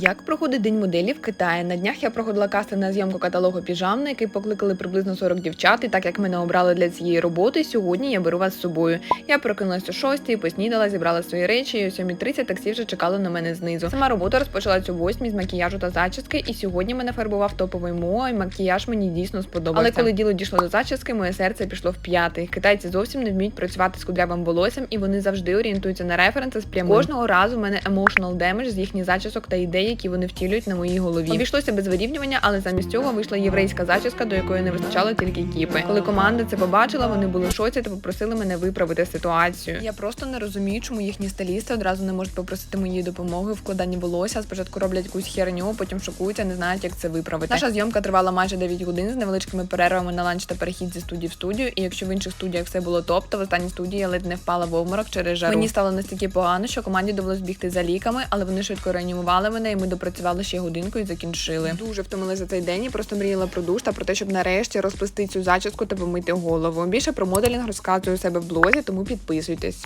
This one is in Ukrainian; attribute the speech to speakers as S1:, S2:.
S1: Як проходить день моделі в Китаї? На днях я проходила кастинг на зйомку каталогу піжам, на який покликали приблизно 40 дівчат. І так як мене обрали для цієї роботи, сьогодні я беру вас з собою. Я прокинулась о 6, поснідала, зібрала свої речі, і о 7.30 таксі вже чекало на мене знизу. Сама робота розпочалась о 8 з макіяжу та зачіски, і сьогодні мене фарбував топовий мо, і макіяж мені дійсно сподобався. Але коли діло дійшло до зачіски, моє серце пішло в п'ятий. Китайці зовсім не вміють працювати з кудрявим волоссям, і вони завжди орієнтуються на референси з прямим. Кожного разу в мене emotional damage з їхніх зачісок та ідей, які вони втілюють на моїй голові. Обійшлося без вирівнювання, але замість цього вийшла єврейська зачіска, до якої не вистачало тільки кіпи. Коли команда це побачила, вони були в шоці та попросили мене виправити ситуацію. Я просто не розумію, чому їхні стилісти одразу не можуть попросити моєї допомоги в вкладанні волосся. Спочатку роблять якусь херню, потім шокуються, не знають, як це виправити. Наша зйомка тривала майже 9 годин з невеличкими перервами на ланч та перехід зі студії в студію. І якщо в інших студіях все було топ, то в останній студії я ледь не впала в обморок через жару. Мені стало настільки погано, що команді довелось бігти за ліками, але вони швидко реанімували мене, і ми допрацювали ще годинку і закінчили. Дуже втомилася за цей день і просто мріяла про душ та про те, щоб нарешті розплести цю зачіску та помити голову. Більше про моделінг розказую у себе в блозі, тому підписуйтесь.